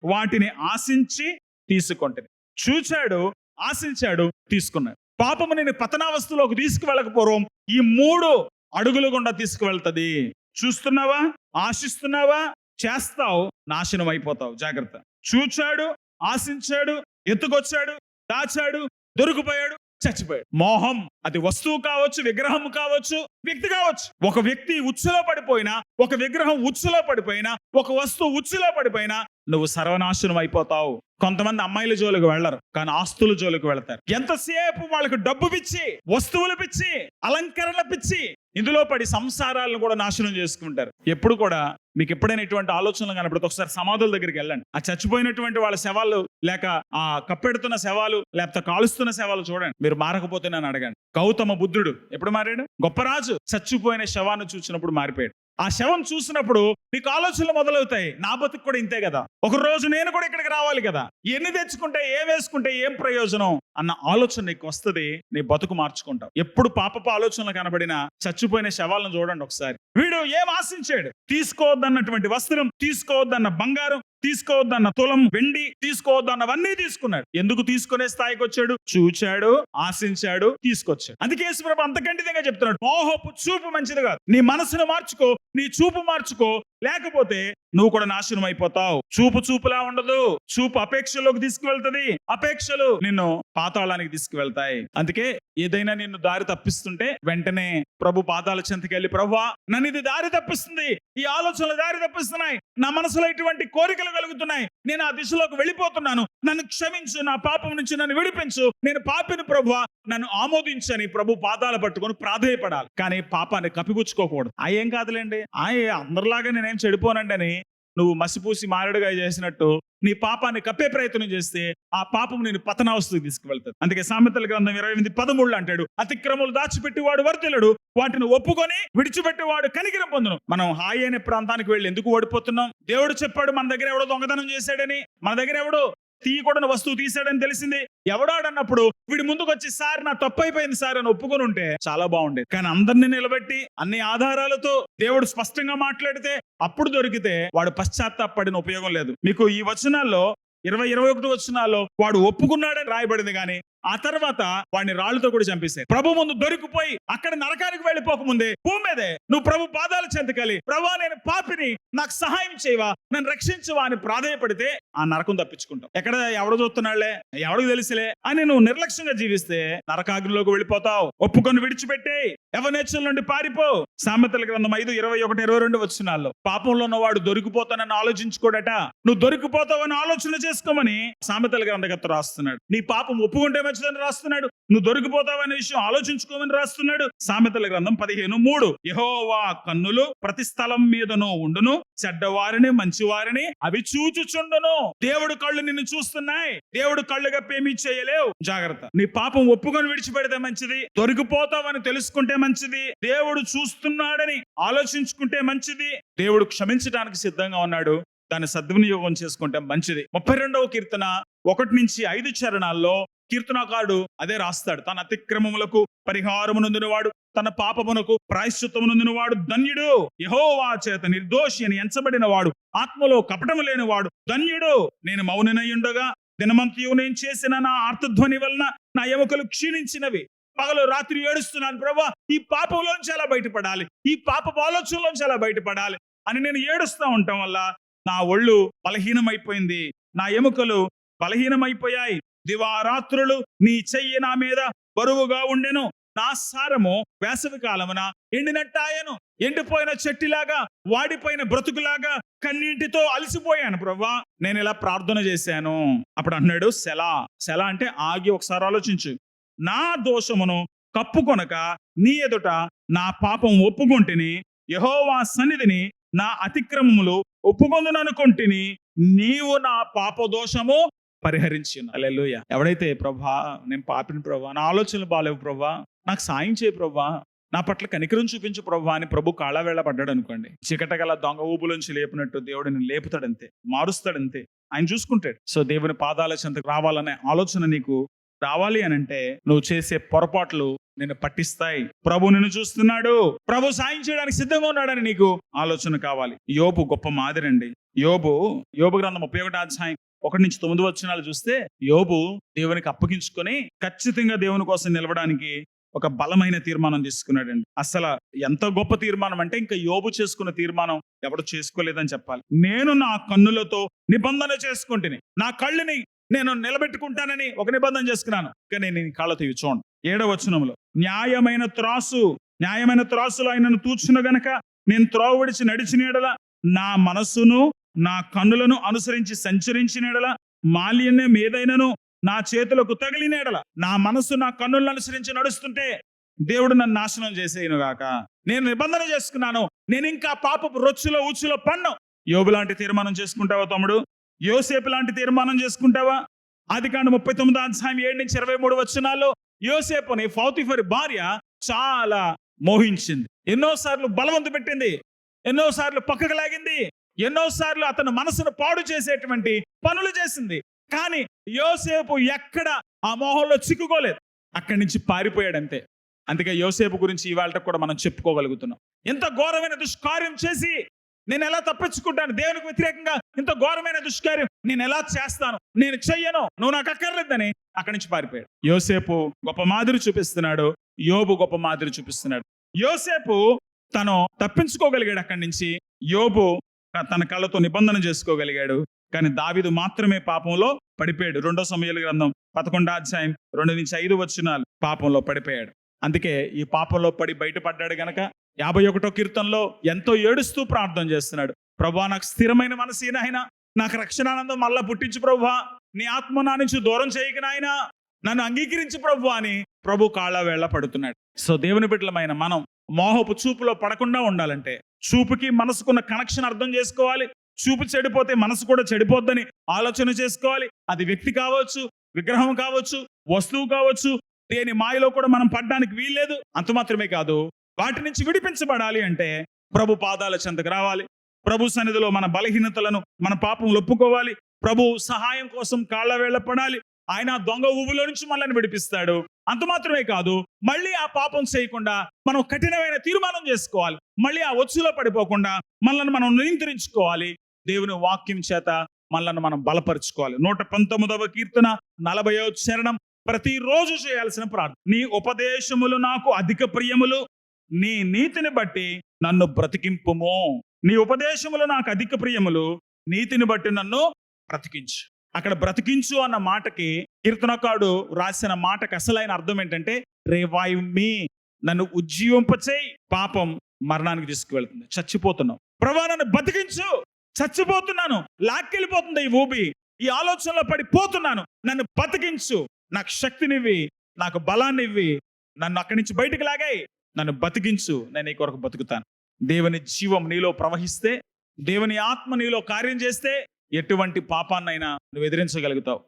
వాటిని ఆశించి తీసుకుంటుంది చూచాడు ఆశించాడు తీసుకున్నాడు. పాపము నేను పతనావస్థలోకి తీసుకువెళ్ళకపోవడం ఈ మూడు అడుగులు గుండా తీసుకువెళ్తది. చూస్తున్నావా? ఆశిస్తున్నావా? చేస్తావు నాశనం అయిపోతావు. జాగ్రత్త. చూచాడు ఆశించాడు ఎత్తుకొచ్చాడు దాచాడు దొరికిపోయాడు. చచ్చిపోయాడు. మోహం అది వస్తువు కావచ్చు విగ్రహం కావచ్చు వ్యక్తి కావచ్చు. ఒక వ్యక్తి ఉచ్చులో పడిపోయినా ఒక విగ్రహం ఉచ్చులో పడిపోయినా ఒక వస్తువు ఉచ్చులో పడిపోయినా నువ్వు సర్వనాశనం అయిపోతావు. కొంతమంది అమ్మాయిల జోలికి వెళ్ళరు కానీ ఆస్తుల జోలికి వెళ్తారు. ఎంతసేపు వాళ్ళకి డబ్బు పిచ్చి వస్తువులు పిచ్చి అలంకరణ పిచ్చి ఇందులో పడి సంసారాలను కూడా నాశనం చేసుకుంటారు. ఎప్పుడు కూడా మీకు ఎప్పుడైనా ఇటువంటి ఆలోచనలు కానప్పుడు ఒకసారి సమాధుల దగ్గరికి వెళ్ళండి. ఆ చచ్చిపోయినటువంటి వాళ్ళ శవాలు లేక ఆ కప్పెడుతున్న శవాలు లేకపోతే కాలుస్తున్న శవాలు చూడండి. మీరు మారకపోతే నన్ను అడగండి. గౌతమ బుద్ధుడు ఎప్పుడు మారాడు? గొప్ప రాజు చచ్చిపోయిన శవాన్ని చూసినప్పుడు మారిపోయాడు. ఆ శవం చూసినప్పుడు నీకు ఆలోచనలు మొదలవుతాయి. నా బతుకు కూడా ఇంతే కదా. ఒక రోజు నేను కూడా ఇక్కడికి రావాలి కదా. ఎన్ని తెచ్చుకుంటే ఏం వేసుకుంటే ఏం ప్రయోజనం అన్న ఆలోచన నీకు వస్తుంది నీ బతుకు మార్చుకుంటావు. ఎప్పుడు పాపపు ఆలోచనలు కనబడినా చచ్చిపోయిన శవాలను చూడండి ఒకసారి. వీడు ఏం ఆశించాడు? తీసుకోవద్దన్నటువంటి వస్త్రం తీసుకోవద్దన్న బంగారం తీసుకోవద్దన్న తులం వెండి తీసుకోవద్దన్నవన్నీ తీసుకున్నాడు. ఎందుకు తీసుకునే స్థాయికి వచ్చాడు? చూచాడు ఆశించాడు తీసుకొచ్చాడు. అందుకే యేసుప్రభు అంత ఖండితంగా చెప్తున్నాడు. మోహపు చూపు మంచిది కాదు. నీ మనసును మార్చుకో నీ చూపు మార్చుకో లేకపోతే నువ్వు కూడా నాశనం అయిపోతావు. చూపు చూపులా ఉండదు. చూపు అపేక్షలోకి తీసుకువెళ్తుంది. అపేక్షలు నిన్ను పాతాళానికి తీసుకువెళ్తాయి. అందుకే ఏదైనా నిన్ను దారి తప్పిస్తుంటే వెంటనే ప్రభు పాదాల చెంతకెళ్ళి ప్రభువా నన్ను ఇది దారి తప్పిస్తుంది. ఈ ఆలోచనలు దారి తప్పిస్తున్నాయి. నా మనసులో ఇటువంటి కోరికలు కలుగుతున్నాయి నేను ఆ దిశలోకి వెళ్ళిపోతున్నాను. నన్ను క్షమించు నా పాపం నుంచి నన్ను విడిపించు. నేను పాపిని ప్రభువా నన్ను ఆమోదించని ప్రభు పాదాలు పట్టుకొని ప్రాధేయపడాలి. కానీ పాపాన్ని కప్పిపుచ్చుకోకూడదు. ఆ ఏం కాదులేండి. ఆ అందరిలాగా నేనేం చెడిపోనండి అని నువ్వు మసిపూసి మారడుగా చేసినట్టు నీ పాపాన్ని కప్పే ప్రయత్నం చేస్తే ఆ పాపం నేను పతనావస్థకు తీసుకువెళ్తాను. అందుకే సామెతల గ్రంథం ఇరవై ఎనిమిది పదమూడులో అంటాడు అతిక్రమలు దాచిపెట్టేవాడు వర్తిలడు వాటిని ఒప్పుకొని విడిచిపెట్టేవాడు కనికరం పొందును. మనం హాయి అనే ప్రాంతానికి వెళ్ళి ఎందుకు ఓడిపోతున్నాం? దేవుడు చెప్పాడు మన దగ్గర ఎవడో దొంగతనం చేశాడని. మన దగ్గర ఎవడో? తీయకూడని వస్తువు తీసాడని తెలిసింది. ఎవడాడన్నప్పుడు వీడి ముందుకు వచ్చి సార్ నా తప్పు అయిపోయింది సార్ అని ఒప్పుకొని ఉంటే చాలా బాగుండేది. కానీ అందరిని నిలబెట్టి అన్ని ఆధారాలతో దేవుడు స్పష్టంగా మాట్లాడితే అప్పుడు దొరికితే వాడు పశ్చాత్తాపడిన ఉపయోగం లేదు. మీకు ఈ వచనాల్లో ఇరవై ఇరవై ఒకటి వచనాల్లో వాడు ఒప్పుకున్నాడని రాయబడింది కానీ ఆ తర్వాత వాడిని రాళ్ళతో కూడా చంపేశారు. ప్రభు ముందు దొరికిపోయి అక్కడ నరకానికి వెళ్ళిపోకముందే భూమి మీదే నువ్వు ప్రభు పాదాలు చెంతకాలి. ప్రభా నేను పాపిని నాకు సహాయం చేయవా? నన్ను రక్షించవా అని ప్రాధేయపడితే ఆ నరకం తప్పించుకుంటావు ఎక్కడ ఎవడు చూస్తున్నాళ్ళే? ఎవడికి తెలిసిలే? అని నువ్వు నిర్లక్ష్యంగా జీవిస్తే నరకాగ్నిలోకి వెళ్ళిపోతావు. ఒప్పుకొని విడిచిపెట్టే ఎవనేచ్చల నుండి పారిపో. సామెతల గ్రంథం ఐదు ఇరవై ఒకటి ఇరవై రెండు వచ్చినాల్లో పాపంలో ఉన్నవాడు దొరికిపోతానని ఆలోచించుకోడట. నువ్వు దొరికిపోతావని ఆలోచన చేసుకోమని సామెతల గ్రంథకర్త రాస్తున్నాడు. నీ పాపం ఒప్పుకుంటే మంచిదని రాస్తున్నాడు. నువ్వు దొరికిపోతావనే విషయం ఆలోచించుకోమని రాస్తున్నాడు. సామెతల గ్రంథం పదిహేను మూడు. యహోవా కన్నులు ప్రతి స్థలం మీదనో ఉండును. చెడ్డవారిని మంచివారిని అవి చూచుచుండును. దేవుడు కళ్ళు నిన్ను చూస్తున్నాయి. దేవుడు కళ్ళు గప్పేమీ చేయలేవు. జాగ్రత్త. నీ పాపం ఒప్పుకొని విడిచిపెడితే మంచిది. దొరికిపోతావని తెలుసుకుంటే మంచిది. దేవుడు చూస్తున్నాడని ఆలోచించుకుంటే మంచిది. దేవుడు క్షమించడానికి సిద్ధంగా ఉన్నాడు. దాన్ని సద్వినియోగం చేసుకుంటే మంచిది. ముప్పై రెండవ కీర్తన ఒకటి నుంచి ఐదు చరణాల్లో కీర్తనకారుడు అదే రాస్తాడు. తన అతిక్రమములకు పరిహారమునందునవాడు వాడు తన పాపమునకు ప్రాయశ్చిత్తమునందునవాడు వాడు ధన్యుడు. యహోవా చేత నిర్దోషి అని ఎంచబడిన వాడు ఆత్మలో కపటము లేని వాడు ధన్యుడు. నేను మౌననయ్యుండగా దినమంతయు నేను చేసిన నా ఆర్తధ్వని వలన నా ఎముకలు క్షీణించినవి. పగలు రాత్రి ఏడుస్తున్నాను ప్రభా ఈ పాపంలోంచి ఎలా బయటపడాలి? ఈ పాప ఆలోచనలోంచి ఎలా బయటపడాలి? అని నేను ఏడుస్తూ ఉండటం వల్ల నా ఒళ్ళు బలహీనమైపోయింది. నా ఎముకలు బలహీనమైపోయాయి. దివారాత్రులు నీ చెయ్యి నా మీద బరువుగా ఉండెను. నా సారము వేసవి కాలమున ఎండినట్టాయను. ఎండిపోయిన చెట్టిలాగా వాడిపోయిన బ్రతుకులాగా కన్నీటితో అలసిపోయాను ప్రవ్వా. నేను ఇలా ప్రార్థన చేశాను. అప్పుడు అన్నాడు సెలా సెలా అంటే ఆగి ఒకసారి ఆలోచించు. నా దోషమును కప్పుకొనక నీ ఎదుట నా పాపం ఒప్పుకుంటేని యహోవా సన్నిధిని నా అతిక్రమములు ఒప్పుకొందుననుకొంటిని నీవు నా పాప దోషము పరిహరించి అల్లెలుయ ఎవడైతే ప్రభా నేను పాపిని ప్రభా నా ఆలోచనలు బాలేవు ప్రభా నాకు సాయం చేయ ప్రభా నా పట్ల కనికరం చూపించు ప్రభా అని ప్రభు కాళ్ళ వేళ పడ్డాడు అనుకోండి. చికట గల దొంగ ఊపులోంచి లేపినట్టు దేవుడిని లేపుతాడంతే మారుస్తాడంతే. ఆయన చూసుకుంటాడు. సో దేవుని పాదాల చెంతకు రావాలనే ఆలోచన నీకు రావాలి అని అంటే నువ్వు చేసే పొరపాట్లు నిన్ను పట్టిస్తాయి. ప్రభు నిన్ను చూస్తున్నాడు. ప్రభు సాయం చేయడానికి సిద్ధంగా ఉన్నాడని నీకు ఆలోచన కావాలి. యోబు గొప్ప మాదిరండి. యోబు యోబు గ్రంథం ముప్పై ఒకటి అధ్యాయం ఒకటి నుంచి తొమ్మిది వచ్చినాలు చూస్తే యోబు దేవునికి అప్పగించుకొని ఖచ్చితంగా దేవుని కోసం నిలవడానికి ఒక బలమైన తీర్మానం తీసుకున్నాడండి. అసలు ఎంత గొప్ప తీర్మానం అంటే ఇంకా యోబు చేసుకున్న తీర్మానం ఎవడు చేసుకోలేదని చెప్పాలి. నేను నా కన్నులతో నిబంధన చేసుకుంటుని నా కళ్ళుని నేను నిలబెట్టుకుంటానని ఒక నిబంధన చేసుకున్నాను. కానీ నేను కాళ్ళతో ఇవి చూడండి ఏడవచనంలో న్యాయమైన త్రాసు న్యాయమైన త్రాసులు ఆయనను తూచును గనక నేను త్రోవ విడిచి నడిచిన ఎడల నా మనస్సును నా కన్నులను అనుసరించి సంచరించిన ఎడల మాలిన్యం ఏదైనను నా చేతులకు తగిలిన ఎడల నా మనస్సు నా కన్నులను అనుసరించి నడుస్తుంటే దేవుడు నన్ను నాశనం చేసేయను గాక. నేను నిబంధన చేసుకున్నాను నేను ఇంకా పాపపు రొచ్చులో ఊచులో పన్ను. యోబు లాంటి తీర్మానం చేసుకుంటావా తమ్ముడు? యోసేపు లాంటి తీర్మానం చేసుకుంటావా? ఆది కాండ ముప్పై తొమ్మిది అధ్యాయం ఏడు నుంచి ఇరవై మూడు వచ్చినాల్లో యోసేపుని ఫౌతిఫర్ భార్య చాలా మోహించింది. ఎన్నోసార్లు బలవంతు పెట్టింది. ఎన్నోసార్లు పక్కకు లాగింది. ఎన్నోసార్లు అతను మనసును పాడు చేసేటువంటి పనులు చేసింది. కానీ యోసేపు ఎక్కడ ఆ మోహంలో చిక్కుకోలేదు. అక్కడి నుంచి పారిపోయాడు అంతే. అందుకే యోసేపు గురించి ఇవాళ కూడా మనం చెప్పుకోగలుగుతున్నాం. ఎంత ఘోరమైన దుష్కార్యం చేసి నేను ఎలా తప్పించుకుంటాను? దేవునికి వ్యతిరేకంగా ఇంత ఘోరమైన దుష్కార్యం నేను ఎలా చేస్తాను? నేను చెయ్యను. నువ్వు నాకు అక్కర్లేదని అక్కడి నుంచి పారిపోయాడు. యోసేపు గొప్ప మాదిరి చూపిస్తున్నాడు. యోబు గొప్ప మాదిరి చూపిస్తున్నాడు. యోసేపు తను తప్పించుకోగలిగాడు అక్కడి నుంచి. యోబు తన కళ్ళతో నిబంధన చేసుకోగలిగాడు. కానీ దావిదు మాత్రమే పాపంలో పడిపోయాడు. రెండో సమయాల గ్రంథం పదకొండో అధ్యాయం రెండు నుంచి ఐదు వచ్చినాలు పాపంలో పడిపోయాడు. అందుకే ఈ పాపంలో పడి బయటపడ్డాడు గనక యాభై ఒకటో కీర్తనలో ఎంతో ఏడుస్తూ ప్రార్థన చేస్తున్నాడు. ప్రభా నాకు స్థిరమైన మనసు నాయన నాకు రక్షణానందం మళ్ళా పుట్టించు ప్రభా. నీ ఆత్మ నా నుంచి దూరం చేయక నాయన. నన్ను అంగీకరించి ప్రభు అని ప్రభు కాళ్ళ పడుతున్నాడు. సో దేవుని బిడ్డలమైన మనం మోహపు చూపులో పడకుండా ఉండాలంటే చూపుకి మనసుకున్న కనెక్షన్ అర్థం చేసుకోవాలి. చూపు చెడిపోతే మనసు కూడా చెడిపోద్దని ఆలోచన చేసుకోవాలి. అది వ్యక్తి కావచ్చు విగ్రహం కావచ్చు వస్తువు కావచ్చు దేని మాయలో కూడా మనం పడ్డానికి వీల్లేదు. అంత మాత్రమే కాదు వాటి నుంచి విడిపించబడాలి అంటే ప్రభు పాదాల చెంతకు రావాలి. ప్రభు సన్నిధిలో మన బలహీనతలను మన పాపం ఒప్పుకోవాలి. ప్రభు సహాయం కోసం కాళ్ళ వేళ్ళపడాలి ఆయన దొంగ ఊబులో నుంచి మనల్ని విడిపిస్తాడు. అంత మాత్రమే కాదు మళ్ళీ ఆ పాపం చేయకుండా మనం కఠినమైన తీర్మానం చేసుకోవాలి. మళ్ళీ ఆ ఒచ్చులో పడిపోకుండా మనల్ని మనం నియంత్రించుకోవాలి. దేవుని వాక్యం చేత మనల్ని మనం బలపరుచుకోవాలి. నూట పంతొమ్మిదవ కీర్తన నలభయో చరణం. ప్రతిరోజు చేయాల్సిన ప్రార్థన. నీ ఉపదేశములు నాకు అధిక ప్రియములు. నీ నీతిని బట్టి నన్ను బ్రతికింపుము. నీ ఉపదేశములు నాకు అధిక ప్రియములు. నీతిని బట్టి నన్ను బ్రతికించు. అక్కడ బ్రతికించు అన్న మాటకి కీర్తనకాడు రాసిన మాటకి అసలైన అర్థం ఏంటంటే రివైవ్ మీ. నన్ను ఉజ్జీవింపచేయి పాపం మరణానికి తీసుకువెళ్తుంది. చచ్చిపోతున్నావు. ప్రభా నన్ను బతికించు. చచ్చిపోతున్నాను. లాక్కెళ్ళిపోతుంది ఈ ఊబి. ఈ ఆలోచనలో పడిపోతున్నాను నన్ను బతికించు. నాకు శక్తినివ్వి. నాకు బలాన్ని ఇవ్వి నన్ను అక్కడి నుంచి బయటికి లాగాయి. నన్ను బతికించు నేను ఈ కొరకు బతుకుతాను. దేవుని జీవం నీలో ప్రవహిస్తే దేవుని ఆత్మ నీలో కార్యం చేస్తే ఎటువంటి పాపాన్నైనా నువ్వు ఎదిరించగలుగుతావు.